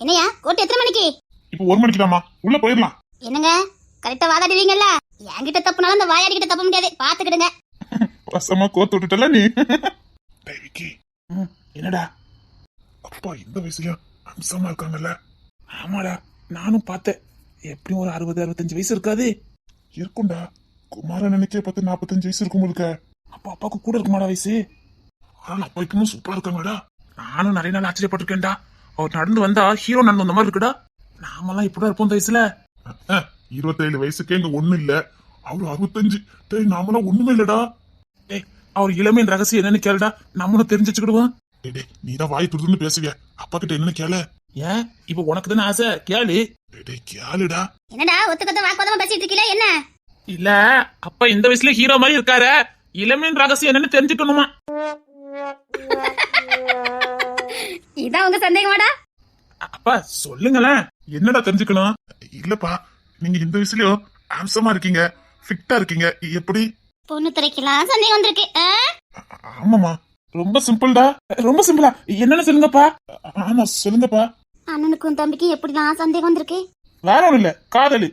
என்னையா? கோட்டு எத்தனை மணிக்கு? இப்போ ஒரு மணிக்குதாம்மா உள்ள போயிடலாம். என்னங்க? கரெக்டா வாதாடுவீங்கல்ல? என்கிட்ட தப்புனாலும் அந்த வாயாடி கிட்ட தப்ப முடியாது. பாத்துக்கிடுங்க. வசமா கோத்து விட்டுட்டல நீ? விக்கி. என்னடா? அப்பா இந்த வயசுலயும் அம்சமா இருக்காங்கல்ல. ஆமாடா நானும் பார்த்தேன். எப்படியும் ஒரு அறுபது அறுபத்தஞ்சு வயசு இருக்காது? இருக்கும்டா. குமார நினைச்சே பத்து நாற்பத்தஞ்சு வயசு இருக்கும் இருக்க. அப்பா அப்பாவுக்கு கூட இருக்குமாடா வயசு? ஆனா அப்பா இப்பவும் சூப்பரா இருக்காங்கடா. நானும் நிறைய நாள் ஆச்சரியப்பட்டிருக்கேன்டா. அவர் நடந்து வந்தா ஹீரோ நடந்து வந்த மாதிரி இருக்குடா. நாமெல்லாம் இப்படிதான் இருப்போம் இந்த வயசுல இருபத்தேழு வயசுக்கே இங்க ஒண்ணு இல்ல. அவரு அறுபத்தஞ்சு. டேய் நாமெல்லாம் ஒண்ணுமே இல்லடா. டேய் அவர் இளமையின் ரகசியம் என்னன்னு கேளுடா. நம்மளும் தெரிஞ்சு வச்சுக்கிடுவோம். டேய் டேய் நீ தான் வாய் துடுதுன்னு பேசுவிய? அப்பா கிட்ட என்னன்னு கேளு. ஏன்? இப்ப உனக்கு தானே ஆசை? கேளு. டேய் டேய் கேளுடா. என்னடா ஒத்துக்கத்த வாக்குவாதமா பேசிட்டு இருக்கீல? என்ன? இல்ல அப்பா இந்த வயசுல ஹீரோ மாதிரி இருக்காரு. இளமையின் ரகசியம் என்னன்னு தெரிஞ்சுக்கணுமா? இதான் உங்க சந்தேகமாடா? அப்பா சொல்லுங்களேன். என்னடா தெரிஞ்சுக்கணும்? இல்லப்பா நீங்க இந்த வயசுலயும் ஆம்சமா இருக்கீங்க ஃபிட்டா இருக்கீங்க எப்படி? பொண்ணு துறைக்கெல்லாம் சந்தேகம் வந்திருக்கு? ஆமாமா ரொம்ப சிம்பிள்டா. ரொம்ப சிம்பிளா. என்னன்னு சொல்லுங்கப்பா. ஆமா சொல்லுங்கப்பா. அண்ணனுக்கும் தம்பிக்கும் எப்படிலாம் சந்தேகம் வந்திருக்கு? வேற ஒண்ணும் இல்ல. காதலு.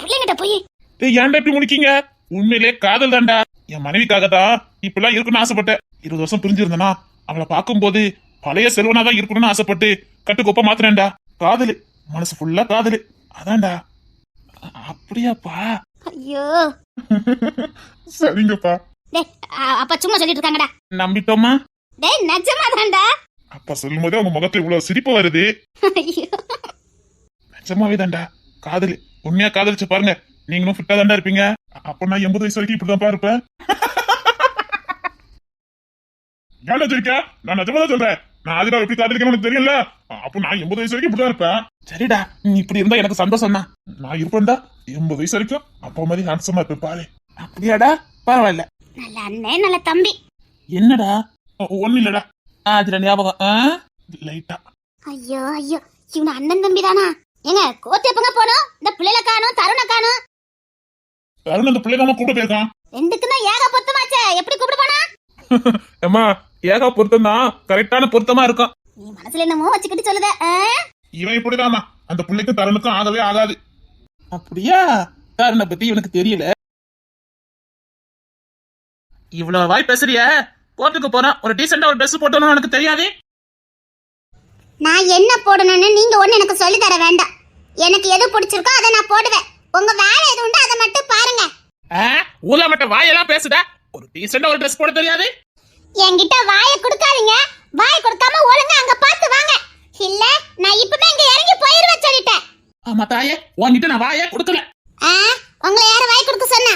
பிள்ளைங்கிட்ட போய். ஏன்டா இப்படி முடிக்கீங்க உண்மையிலே காதல் தான்டா என் மனைவிக்காக தான் இப்படிலாம் இருக்கணும்னு ஆசைப்பட்டேன். இருபது வருஷம் பிரிஞ்சிருந்தனா? அவளை பார்க்கும்போது பழைய செல்வனா தான் இருக்கணும்னு ஆசைப்பட்டு கட்டுக்கொப்ப மாத்தினேன்டா. காதலு. மனசு ஃபுல்லா காதலு. அதான்டா. அப்படியாப்பா? ஐயோ. சரிங்கப்பா. டேய் அப்பா சும்மா சொல்லிட்டு இருக்காங்கடா. நம்பிட்டோமா? டேய் நிஜமா தான்டா அப்பா சொல்லும் போதே உங்க முகத்துல இவ்வளவு சிரிப்பு வருது. ஐயோ. நிஜமாவே தான்டா காதலு. உண்மையா காதலிச்சு பாருங்க. நீங்களும் ஃபிட்டா தான்டா இருப்பீங்க. அப்ப நான் எண்பது வயசு வரைக்கும் இப்படிதான் இருப்பேன். ஏன்டா சிரிக்க நான் நிஜமா தான் சொல்றேன். நான் ஆதிரா எப்படி காதலிக்கணும் எனக்கு தெரியல அப்போ நான் எண்பது வயசு வரைக்கும் இப்படிதான் இருப்பேன். சரிடா நீ இப்படி இருந்தா எனக்கு சந்தோஷம் தான் நான் இருப்பேன்டா. எண்பது வயசு வரைக்கும் அப்பா மாதிரி ஹேண்ட்ஸமா இருப்பேன் பாரு. அப்படியாடா? பரவாயில்ல. நல்ல அண்ணன் நல்ல தம்பி. என்னடா? ஒண்ணு இல்லடா. ஆதிரா ஞாபகம் லைட்டா ஐயோ ஐயோ இவனு அண்ணன் தம்பி தானா ஏங்க கோத்து எப்பங்க போனோம்? இந்த பிள்ளைல காணும் தருண காணும். அருண் அந்த பிள்ளைங்க கூட போயிருக்கான். ரெண்டுக்கும் ஏக பொருத்தமாச்சே எப்படி கூப்பிட போனா? ஏமா ஏகா பொருத்தம் தான் கரெக்டான பொருத்தமா இருக்கும் நீ மனசுல என்னமோ வச்சுக்கிட்டு சொல்லுத? இவன் இப்படிதாமா அந்த பிள்ளைக்கும் தருணுக்கும் ஆகவே ஆகாது. அப்படியா? தருணை பத்தி இவனுக்கு தெரியல. இவ்வளவு வாய் பேசுறிய? கோர்ட்டுக்கு போறான் ஒரு டீசெண்டா ஒரு ட்ரெஸ் போட்டோம்னு உனக்கு தெரியாது? நான் என்ன போடணும்னு நீங்க ஒண்ணு எனக்கு சொல்லி தர வேண்டாம். எனக்கு எது பிடிச்சிருக்கோ அதை நான் போடுவேன். உங்க வேலை எது உண்டு அதை மட்டும் பாருங்க. ஊர்ல மட்டும் வாயெல்லாம் பேசுத? ஒரு டீசெண்டா ஒரு ட்ரெஸ் போட தெரியாது? என்கிட்ட வாயை கொடுக்காதீங்க. வாயை கொடுக்காம ஒழுங்கா அங்க பார்த்து வாங்க. இல்ல நான் இப்பவே இங்க இறங்கி போயிருவேன் சொல்லிட்டேன். ஆமா தாயே உன்கிட்ட நான் வாயே கொடுக்கல. ஆ, உங்களை யார வாய் கொடுக்க சொன்னா?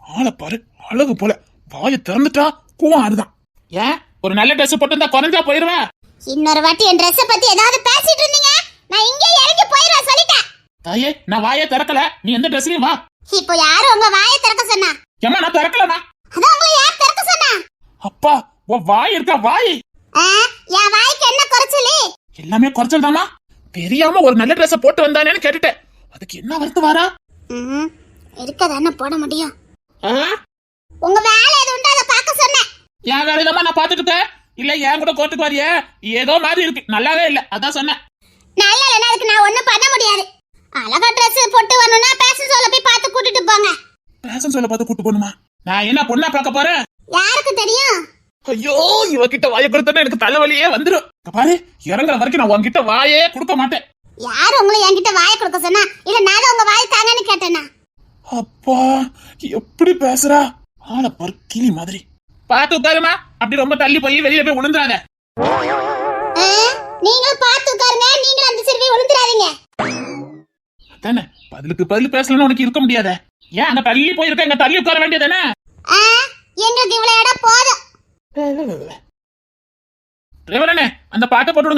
ஆளை பாரு அழகு போல. வாயை திறந்துட்டா கூவம் ஆடுதான் ஏன்? ஒரு நல்ல ட்ரெஸ் போட்டு குறைஞ்சா போயிருவேன் இன்னொரு வாட்டி என் ட்ரெஸ் பத்தி ஏதாவது பேசிட்டு இருந்தீங்க. நான் இங்கே இறங்கி போயிருவேன் சொல்லிட்டேன். தாயே நான் வாயே திறக்கல. நீ எந்த ட்ரெஸ்லயும் வா. இப்போ யாரு உங்க வாயை திறக்க சொன்னா? ஏமா நான் திறக்கலமா அதான் உங்களை யார் திறக்க சொன்னா? அப்பா உன் வாய் இருக்கா வாய்? ஆ, என் வாய்க்கு என்ன குறைச்சலு எல்லாமே குறைச்சல் தாமா தெரியாம ஒரு நல்ல ட்ரெஸ் போட்டு வந்தானேன்னு கேட்டுட்டேன். அதுக்கு என்ன வருத்து வாரா? ம், இருக்கதானே போட முடியும்? உங்க வேலை எது உண்டு அதை பார்க்க சொன்னேன். என் வேலையதாம்மா நான் பாத்துட்டு இருக்கேன். இல்ல என் கூட கோர்ட்டுக்கு வரியே. ஏதோ மாதிரி இருக்கு. நல்லாவே இல்ல. அதான் சொன்னேன். நல்லா இல்லைன்னா அதுக்கு நான் ஒண்ணும் பண்ண முடியாது. அழகா ட்ரெஸ் போட்டு வரணும்னா பேஷன் ஷோல போய் பார்த்து கூட்டிட்டு போங்க. பேசன் சொல்ல பார்த்து கூட்டு போகணுமா? நான் என்ன பொண்ணா பார்க்க போறேன்? யாருக்கு தெரியும்? ஐயோ இவகிட்ட வாயை கொடுத்தா எனக்கு தலைவலியே வந்துரும். இங்க பாரு இறங்குற வரைக்கும் நான் உன்கிட்ட வாயே கொடுக்க மாட்டேன். யார் உங்களை என்கிட்ட வாயை கொடுக்க சொன்னா? இல்ல நான் உங்க வாய் தாங்கன்னு கேட்டேனா? அப்பா எப்படி பேசுறா? ஆளை பாரு கிளி மாதிரி. பாத்து உட்காருமா. அப்படி ரொம்ப தள்ளி போய் வெளியில போய் விழுந்துறாத ஆ, நீங்களும் பார்த்து உட்காருங்க. நீங்களும் அந்த சிறுவை விழுந்துடாதீங்க தானே பதிலுக்கு பதில் பேசலன்னு உனக்கு இருக்க முடியாத. ஏன் அங்க தள்ளி போயிருக்க? இங்க தள்ளி உட்கார வேண்டியதானே எங்களுக்கு இவ்வளவு இடம் போதும். டிரைவரண்ணே அந்த பாட்டை போட்டு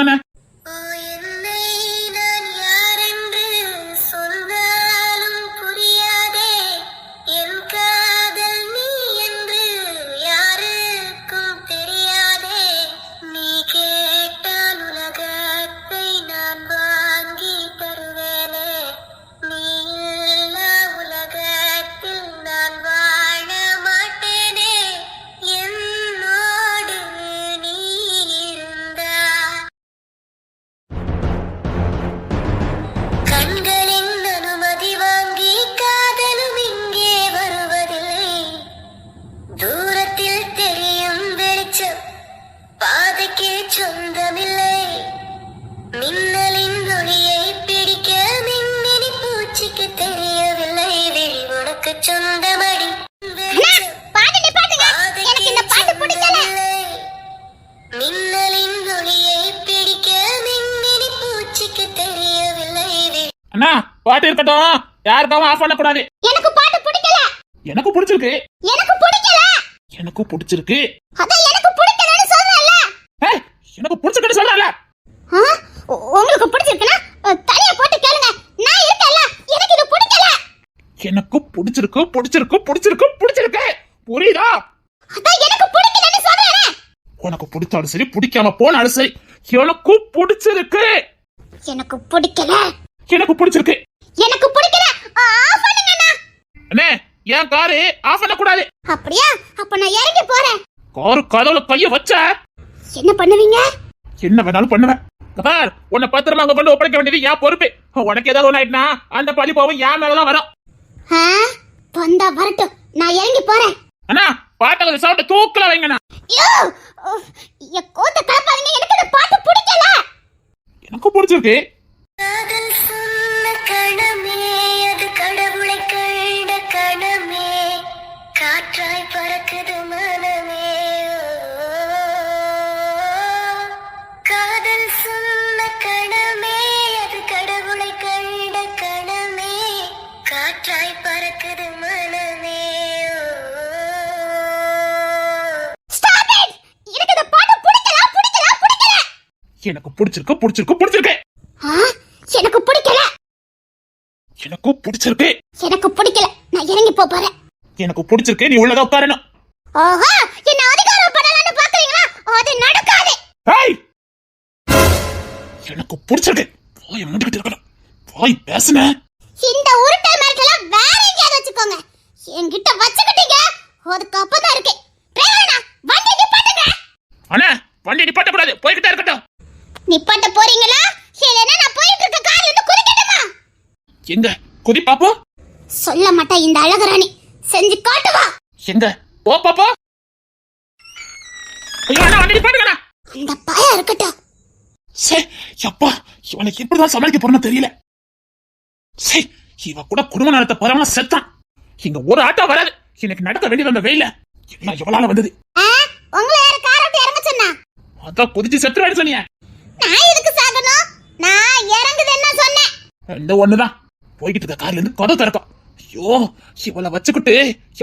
சொந்தமடி. அண்ணா, பாட்டு நிப்பாட்டுங்க எனக்கு இந்த பாட்டு பிடிக்கல. மின்னலின் ஒளியை பிடிக்க மின்மினி பூச்சிக்கு தெரியவில்லை. அண்ணா பாட்டு இருக்கட்டும். யாருக்காவும் ஆஃப் பண்ணக்கூடாது. எனக்கு பாட்டு பிடிக்கல. எனக்கு பிடிச்சிருக்கு. எனக்கு பிடிக்கல. எனக்கு பிடிச்சிருக்கு. அதான் எனக்கு பிடிக்கலன்னு சொல்றேன்ல. ஏய், எனக்கு பிடிச்சிருக்குன்னு சொல்றல உங்களுக்கு பிடிச்சிருக்குன்னா அஹ், தனியா போட்டு கேளுங்க நான் இருக்கேன்ல எனக்கு இது பிடிக்கல எனக்கு பிடிச்சிருக்கு பிடிச்சிருக்கு பிடிச்சிருக்கு பிடிச்சிருக்கு. புரியுதா? உனக்கு பிடிச்சாலும் சரி பிடிக்காம போனாலும் சரி எனக்கு பிடிச்சிருக்கு. எனக்கு பிடிக்கல. எனக்கு பிடிச்சிருக்கு. எனக்கு பிடிக்கல. அண்ணே. ஏன் காரு ஆஃப் பண்ணக்கூடாது? அப்படியா? அப்ப நான் இறங்கி போறேன். காரு கதவுல கைய வச்ச. என்ன பண்ணுவீங்க? என்ன வேணாலும் பண்ணுவேன். கபார் உன்னை பத்திரமா அங்க கொண்டு ஒப்படைக்க வேண்டியது என் பொறுப்பு. உனக்கு ஏதாவது ஒண்ணு ஆயிட்டுனா அந்த பழி போவும் என் மேலதான் வரும்? வந்தா வரட்டும். நான் இறங்கி போறேன். அண்ணா பாட்டை கொஞ்சம் சவுண்ட் தூக்கல வைங்கண்ணா. ஐயோ! என் கோத்த கலப்பாதீங்க எனக்கு இந்த பாட்டு பிடிக்கல. எனக்கு பிடிச்சிருக்கு. கடவுளை கண்ட கணமே. காற்றாய் பறக்குது மனமே. எனக்கு பிடிச்சிருக்கு பிடிச்சிருக்கு பிடிச்சிருக்கு? எனக்கு பிடிக்கல. எனக்கு பிடிச்சிருக்கு. எனக்கு பிடிக்கல. நான் இறங்கி போறேன். எனக்கு பிடிச்சிருக்கு நீ உள்ளதா உட்காரணும் ஆஹா என்ன அதிகாரம் பண்ணலாம்னு பாக்குறீங்களா? அது நடக்காது. ஏய்! எனக்கு பிடிச்சிருக்கு. போய் மூடிக்கிட்டு இருக்கணும். போய் பேசுன. இந்த உருட்டை மிரட்டலாம் வேற எங்கேயாவது வச்சுக்கோங்க. என்கிட்ட வச்சுக்கிட்டீங்க. அதுக்கு அப்புறம் தான் இருக்கு அண்ணா வண்டி நிப்பாட்ட கூடாது போய்கிட்டே இருக்கட்டும். நிப்பாட்ட போறீங்களா? இல்லைன்னா நான் போயிட்டு இருக்க கார்ல இருந்து குதிக்கட்டுமா எங்க? குதி பாப்போம் சொல்ல மாட்டா இந்த அழகராணி. செஞ்சு காட்டுவா எங்க? போ பாப்போ. ஐயோ அண்ணா வண்டி நிப்பாட்டுங்கண்ணா அந்த பயம் இருக்கட்டும். சே எப்பா இவனை எப்படிதான் சமாளிக்க போறேன்னு தெரியல. சே இவ கூட குடும்ப நடத்த போறவன செத்தான். இங்க ஒரு ஆட்டோ வராது. எனக்கு நடக்க வேண்டியது அந்த வெயில எவ்வளவு வந்தது? உங்களை யாரு கார் விட்டு இறங்க சொன்னா. அதான் குதிச்சு செத்துருவேன்னு சொன்னீங்க நான் எதுக்கு சாகணும்? நான் இறங்குது என்ன சொன்னேன். இந்த ஒண்ணுதான். போய்கிட்டு இருக்க கார்ல இருந்து கதை திறக்கும். ஐயோ இவளை வச்சுக்கிட்டு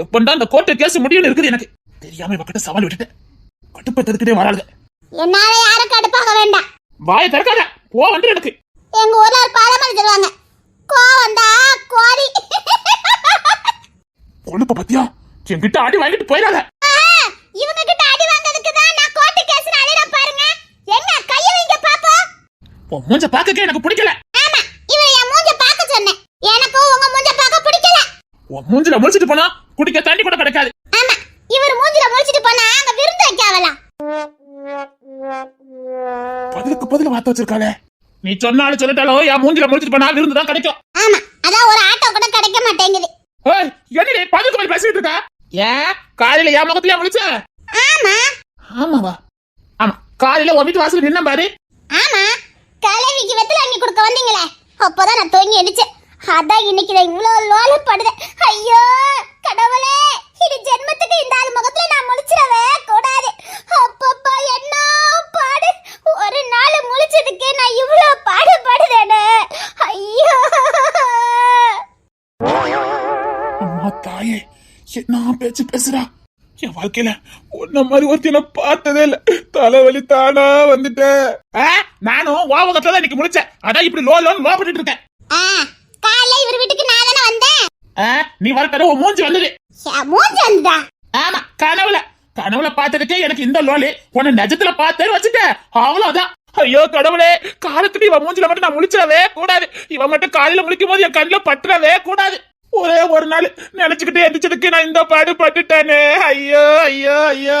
எப்பண்டா அந்த கோர்ட்டு கேஸ் முடியும்னு இருக்குது எனக்கு. தெரியாம இவகிட்ட சவால் விட்டுட்டேன். கட்டுப்பை தடுக்கிட்டே வராது என்னால யாரும் கடுப்பாக வேண்டாம். வாயை திறக்காத. போ வந்து எனக்கு. எங்க ஊர்ல ஒரு பழமொழி சொல்லுவாங்க. கோவம் தான் கோரி கொழுப்ப பத்தியா? என்கிட்ட அடி வாங்கிட்டு போயிடாத ஆஹா, இவங்க கிட்ட அடி வாங்குறதுக்கு தான் நான் கோர்ட்டு கேஸ் அழிற பாருங்க எங்க கைய வைங்க பாப்போம் உன் மூஞ்ச பாக்கக்கே எனக்கு பிடிக்கல. ஆமா இவன் என் மூஞ்ச பார்க்க சொன்னேன். எனக்கும் உங்க மூஞ்ச பார்க்க பிடிக்கல. உன் மூஞ்சில முடிச்சிட்டு போனா குடிக்க தண்ணி கூட கிடைக்காது. ஆமா இவர் மூஞ்சில முடிச்சிட்டு போனா அங்க விருந்து வைக்காவலாம் பதிலுக்கு பதில் வார்த்தை வச்சிருக்காளே. நீ சொன்னாலும் சொல்லிட்டாலும் என் மூஞ்சில முடிச்சிட்டு போனா விருந்து தான் கிடைக்கும். ஆமா அதான் ஒரு ஆட்டோ கூட கிடைக்க மாட்டேங்குது. ஏய், என்னடி பதிலுக்கு பதில் பேசிட்டு இருக்கா? ஏன்? காலையில என் முகத்திலேயே முடிச்ச ஆமா. ஆமாவா? ஆமா காலையில உன் வீட்டு வாசல் நின்ன பாரு. ஆமா. கலவிக்கு வெத்தல அண்ணி கொடுக்க வந்தீங்களே? அப்பதான் நான் தூங்கி அடிச்சேன் அதான் இன்னைக்கு நான் லோல பாடுதேன் ஐயோ கடவுளே இது ஜென்மத்துக்கு இந்த ஆள் முகத்துல நான் முழிச்சிடவே கூடாது. அப்பப்பா என்ன பாடு. ஒரு நாள் முழிச்சதுக்கு நான் இவ்வளோ பாடுபடுதேனே ஐயோ. அம்மா தாயே என்ன பேச்சு பேசுறா? என் வாழ்க்கையில உன்ன மாதிரி ஒருத்தி நான் பார்த்ததே இல்ல. தலைவலி தானா வந்துட்டேன் நானும் வாவகத்துல தான் இன்னைக்கு முடிச்சேன் அதான் இப்படி லோ லோன் லோ பண்ணிட்டு இருக்கேன். காலைல இவர் வீட்டுக்கு நான் தானே வந்தேன். நீ வர தடவை மூஞ்சி வந்தது. மூஞ்சி வந்துதா? ஆமா கனவுல. கனவுல பார்த்ததுக்கே எனக்கு இந்த லோலி உன்னை நிஜத்துல பார்த்தேன்னு வச்சுட்ட அவ்வளவுதான். ஐயோ கடவுளே காலத்துக்கு இவன் மூஞ்சில மட்டும் நான் முழிச்சிடவே கூடாது. இவன் மட்டும் காலையில முழிக்கும் போது என் கண்ணில் பற்றவே கூடாது. ஒரே ஒரு நாள் நினைச்சுக்கிட்டு எந்திரிச்சதுக்கு நான் இந்த பாடு பட்டுட்டேனே. ஐயோ ஐயோ ஐயோ.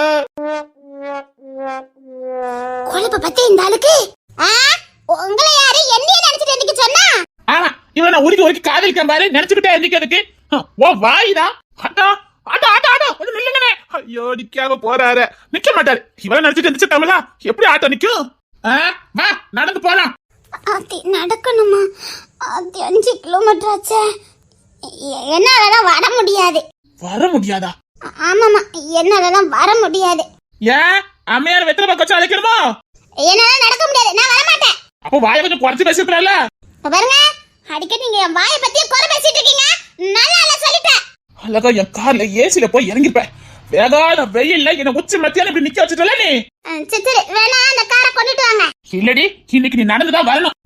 கொழுப்பு பத்தி இந்த ஆளுக்கு? ஆ, உங்களை யாரு என்னைய நினைச்சிட்டு எந்திக்க சொன்னா? ஆமா இவன் நான் உருக்கி உருக்கி காதலிக்கேன் பாரு. நினைச்சுக்கிட்டே எந்திக்கிறதுக்கு ஓ வாயிதா ஆட்டா ஆட்டா ஆட்டா ஆட்டா கொஞ்சம் நில்லுங்கண்ணே ஐயோ நிக்காம போறாரு. நிக்க மாட்டாரு. இவன் நினைச்சிட்டு எந்திரிச்சிட்டாமலா எப்படி ஆட்டோ நிக்கும்? வா நடந்து போலாம். நடக்கணுமா? அஞ்சு கிலோமீட்டர் ஆச்சே. என்னாலலாம் வர முடியாது. வர முடியாதா? ஆமாமா என்னாலலாம் வர முடியாது. ஏன்? அம்மையார் வெத்தலை பக்கம் வச்சு அழைக்கணுமா? என்னால நடக்க முடியாது. நான் வர மாட்டேன் அப்போ வாயை கொஞ்சம் குறைச்சு பேசிருக்கல பாருங்க அடிக்கடி நீங்க என் வாயை பத்தி குறை பேசிட்டு இருக்கீங்க. நல்லா இல்ல சொல்லிட்டேன். அழகா என் கார்ல ஏசில போய் இறங்கிருப்பேன் வேகாத வெயில்ல என்ன உச்சி மத்தியான இப்படி நிக்க வச்சுட்டல நீ? சரி வேணா அந்த காரை கொண்டுட்டு வாங்க. இல்லடி இன்னைக்கு நீ நடந்துதான் வரணும்.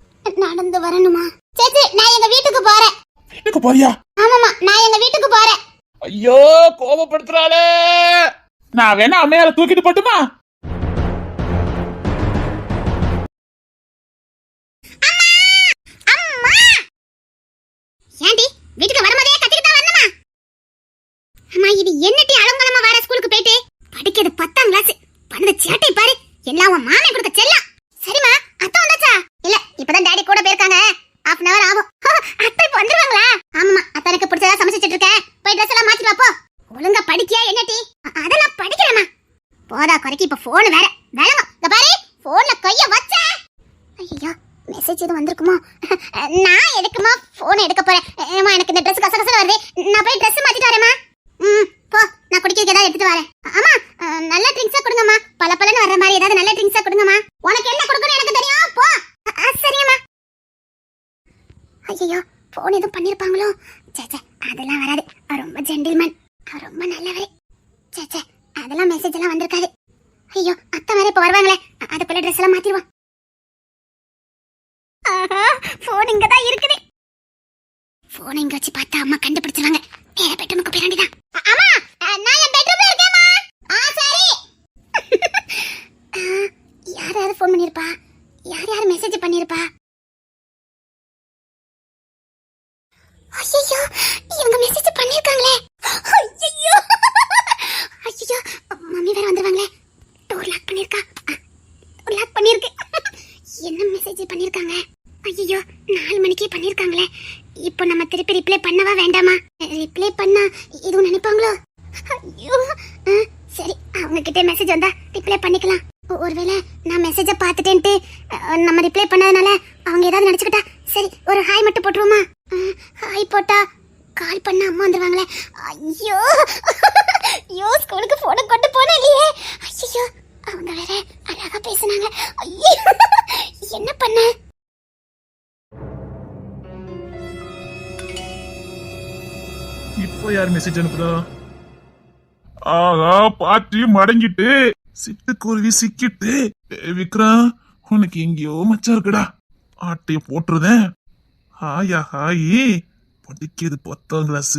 நடந்து வரணுமா? சரி நான் எங்க வீட்டுக்கு போறேன். வீட்டுக்கு போறியா? ஆமாமா நான் எங்க வீட்டுக்கு போறேன். ஐயோ கோபப்படுத்துறாளே. நான் வேணா அம்மையார தூக்கிட்டு போட்டுமா? அம்மா! ஏண்டி வீட்டுக்கு வரும்போதே கத்திக்கிட்டா வரணுமா அம்மா இது என்னட்டி அலங்கலமா வர ஸ்கூலுக்கு போயிட்டு? படிக்கிறது பத்தாம் கிளாஸ் பண்ணது சேட்டை பாரு. எல்லாம் உன் மாமே கொடுக்க செல்லம் சரிம்மா அத்தை வந்தாச்சா இல்ல இப்பதான் டாடி கூட போயிருக்காங்க half அன் அவர் ஆகும் ஹோ, அத்தை இப்ப வந்துருவாங்களா ஆமாமா அத்தனுக்கு பிடிச்சதா சமைச்சிட்டு இருக்கேன் போய் ட்ரெஸ் எல்லாம் மாத்திட்டு வா போ ஒழுங்கா படிக்கியா என்னட்டி அ- அதெல்லாம் படிக்கிறேம்மா போதா குறைக்கு இப்ப போன் வேற. வேணாம். இந்த பாரு. போன்ல கைய வச்ச. ஐயோ மெசேஜ் எதுவும் வந்திருக்குமா? நான் எதுக்குமா போன் எடுக்க போறேன்? ஏமா எனக்கு இந்த ட்ரெஸ் கசகசல வருது. நான் போய் ட்ரெஸ் மாத்திட்டு வரேம்மா. ம் போ. நான் குடிக்கிறதுக்கு ஏதாவது எடுத்துட்டு வரேன். ஆமா நல்ல ட்ரிங்க்ஸா கொடுங்கம்மா. பல பலன்னு வர்ற மாதிரி ஏதாவது நல்ல ட்ரிங்க்ஸா கொடுங்கம்மா. உனக்கு என்ன கொடுக்கணும் எனக்கு தெரியும். போ. அ- சரிங்கம்மா. ஐயோ போன் எதுவும் பண்ணிருப்பாங்களோ? சேச்சே அதெல்லாம் வராது. ரொம்ப ஜென்டில்மேன் ரொம்ப நல்லவர். சேச்சே அதெல்லாம் மெசேஜ் எல்லாம் வந்திருக்காது. ஐயோ அத்தை வேற இப்ப வருவாங்களே. அது அதுக்குள்ள ட்ரெஸ் எல்லாம் மாத்திடுவோம். போன் இங்க தான் இருக்குது. போன் இங்க வச்சு பார்த்தா அம்மா கண்டுபிடிச்சிருவாங்க. வேற பெட்ரூமுக்கு போய் வேண்டிதான் அம்மா நான் என் பெட்ரூம்ல இருக்கேம்மா. ஆ சரி. யார் யார் ஃபோன் பண்ணிருப்பா? யார் யார் மெசேஜ் பண்ணிருப்பா? ஐயோ இவங்க மெசேஜ் பண்ணிருக்காங்களே. ஐயோ ஐயோ மம்மி வேற வந்துருவாங்களே. டோர் லாக் பண்ணிருக்கா டோர் லாக் பண்ணிருக்கு என்ன மெசேஜ் பண்ணிருக்காங்க ஐயோ நாலு மணிக்கே பண்ணிருக்காங்களே இப்போ நம்ம திருப்பி ரிப்ளை பண்ணவா வேண்டாமா? ரிப்ளை பண்ணா எதுவும் நினைப்பாங்களோ? ஐயோ சரி அவங்க கிட்ட மெசேஜ் வந்தா ரிப்ளை பண்ணிக்கலாம். ஒருவேளை நான் மெசேஜை பார்த்துட்டேன்ட்டு நம்ம ரிப்ளை பண்ணதுனால அவங்க ஏதாவது நினச்சிக்கிட்டா சரி ஒரு ஹாய் மட்டும் போட்டுருவோமா? ஹாய் போட்டா கால் பண்ண அம்மா வந்துருவாங்களே. ஐயோ ஐயோ ஸ்கூலுக்கு ஃபோனை கொண்டு போனேன் இல்லையே. ஐயோ அவங்க வேற அழகா பேசுனாங்க. என்ன பண்ண? இப்போ யார் மெசேஜ் அனுப்புதா ஆகா பாட்டி மடங்கிட்டு. சிட்டுக்குருவி சிக்கிட்டு. விக்ரம் உனக்கு எங்கேயோ மச்சம் இருக்குடா. ஆட்டைய போட்டுருதேன் ஹாயா ஹாயி. படிக்கிறது பத்தாம் கிளாஸ்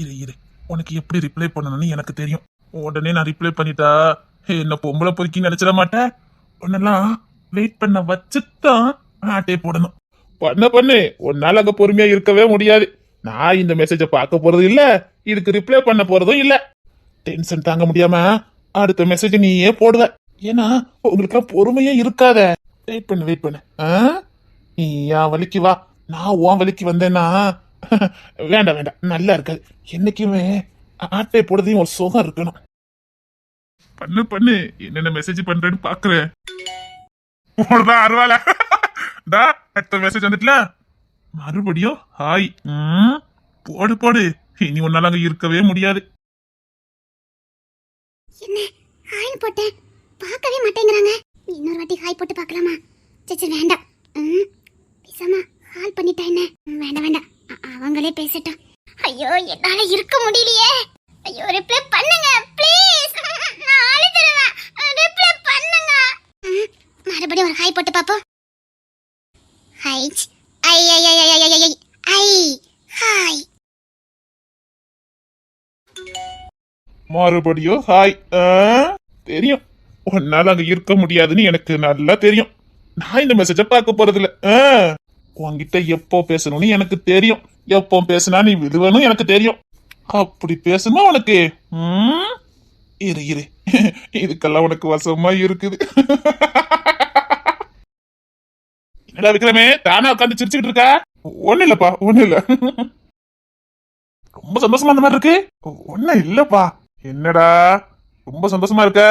இரு இரு. உனக்கு எப்படி ரிப்ளை பண்ணணும்னு எனக்கு தெரியும். உடனே நான் ரிப்ளை பண்ணிட்டா என்ன பொம்பளை பொறுக்கி நினைச்சிட மாட்டேன் உன்னெல்லாம் வெயிட் பண்ண வச்சுதான் ஆட்டையை போடணும். பண்ண பண்ணு. உன்னால அங்க பொறுமையா இருக்கவே முடியாது. நான் இந்த மெசேஜை பார்க்க போறது இல்ல. இதுக்கு ரிப்ளை பண்ண போறதும் இல்ல. டென்ஷன் தாங்க முடியாம அடுத்த மெசேஜ் நீயே போடுவ. ஏன்னா உங்களுக்கு பொறுமையே இருக்காத. வெயிட் பண்ணு வெயிட் பண்ணு. ஆ? நீ என் வலிக்கு வா. நான் உன் வலிக்கு வந்தேன்னா வேண்டாம் வேண்டாம். நல்லா இருக்காது. என்னைக்குமே ஆட்டை போடுறதையும் ஒரு சுகம் இருக்கணும். பண்ணு பண்ணு. என்னென்ன மெசேஜ் பண்றேன்னு பாக்குறேன். உனதான் அருவால டா அடுத்த மெசேஜ் வந்துட்டுல. மறுபடியும் ஹாய் போடு போடு. இனி உன்னால அங்க இருக்கவே முடியாது. என்ன? ஹாய் போட்டேன். பார்க்கவே மாட்டேங்கிறாங்க. இன்னொரு வாட்டி ஹாய் போட்டு பார்க்கலாமா? சரி வேண்டாம். பேசாம ஹால் பண்ணிட்டா என்ன? வேண்டாம் வேண்டாம். அவங்களே பேசட்டும். ஐயோ என்னால இருக்க முடியலையே. ஐயோ ரிப்ளை பண்ணுங்க ப்ளீஸ் நான் அழுதுருவேன். ரிப்ளை பண்ணுங்க. மறுபடியும் ஒரு ஹாய் போட்டு பாப்போம் ஹாய் ஐ ஐ ஐ ஐ ஐ ஐ ஐ ஹாய் மறுபடியும் ஹாய் தெரியும். உன்னால அங்க இருக்க முடியாதுன்னு எனக்கு நல்லா தெரியும். நான் இந்த மெசேஜை பார்க்க போறதில்ல. உன்கிட்ட எப்போ பேசணும்னு எனக்கு தெரியும். எப்போ பேசினா நீ விடுவனும் எனக்கு தெரியும். அப்படி பேசணுமா உனக்கு இரு இரு. இதுக்கெல்லாம் உனக்கு வசமா இருக்குது. என்னடா விக்ரமே தானா உட்காந்து சிரிச்சுக்கிட்டு இருக்கா? ஒண்ணு இல்லப்பா ஒண்ணு இல்ல. ரொம்ப சந்தோஷமா அந்த மாதிரி இருக்கு? ஒண்ணு இல்லப்பா. என்னடா ரொம்ப சந்தோஷமா இருக்க?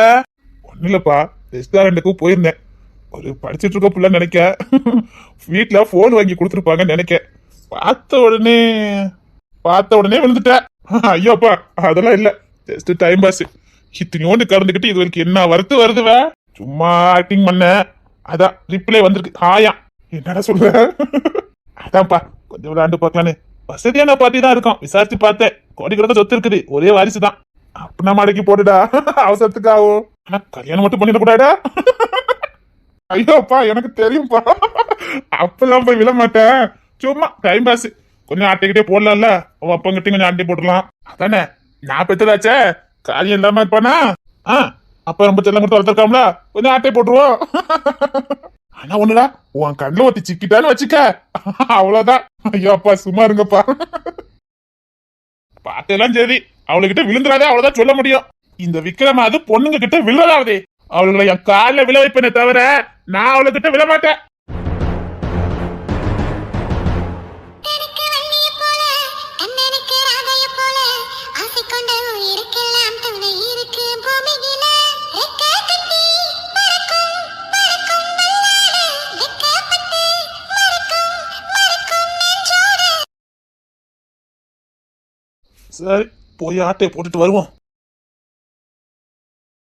ஒண்ணு இல்லப்பா ரெஸ்டாரண்ட்டுக்கு போயிருந்தேன். ஒரு படிச்சிட்டு இருக்க புள்ள நினைக்க. வீட்டுல போன் வாங்கி கொடுத்துருப்பாங்கன்னு நினைக்க. பார்த்த உடனே பார்த்த உடனே விழுந்துட்ட. ஐயோப்பா அதெல்லாம் இல்ல. ஜஸ்ட் டைம் பாஸ் இத்தனையோண்டு கறந்துக்கிட்டு இது வரைக்கும் என்ன வருத்து வருதுவ? சும்மா ஆக்டிங் பண்ண. அதான் ரிப்ளை வந்திருக்கு. ஆயா என்னடா சொல்ற? அதான்ப்பா கொஞ்சம் விளையாண்டு பார்க்கலான்னு. வசதியான பார்ட்டி தான் இருக்கும். விசாரிச்சு பார்த்தேன். கோடி கணக்கு சொத்து இருக்குது. ஒரே வாரிசு தான் அப்படின்னா மடக்கி போடுடா அவசரத்துக்கு ஆகும் ஆனா கல்யாணம் மட்டும் பண்ணிடக்கூடாடா ஐயோப்பா எனக்கு தெரியும்ப்பா அப்பெல்லாம் போய் விழ மாட்டேன். சும்மா டைம் பாஸ் கொஞ்சம் ஆட்டிக்கிட்டே போடலாம்ல. உன் அப்பங்கிட்டையும் கொஞ்சம் ஆட்டி போட்டுடலாம். அதானே? நான் பெற்றதாச்சே காரியம் இல்லாம இருப்பானா? ஆ அப்ப ரொம்ப செல்லம் கொடுத்து வளர்த்துருக்காம்ல? கொஞ்சம் ஆட்டே போட்டுருவோம். ஆனா ஒண்ணுடா உன் கண்ணு ஒத்தி சிக்கிட்டான்னு வச்சுக்க. அவ்வளவுதான். ஐயோ அப்பா சும்மா இருங்கப்பா. பார்த்தெல்லாம் சரி. அவளுகிட்ட விழுந்துடாதே அவ்வளவுதான் சொல்ல முடியும். இந்த விக்ரம அது பொண்ணுங்க கிட்ட விழுறதாவதே அவளுங்களை என் காலில் விழ வைப்பேனே தவிர நான் அவளுக்கிட்ட விழ மாட்டேன். சரி போய் ஆட்டையை போட்டுட்டு வருவோம்.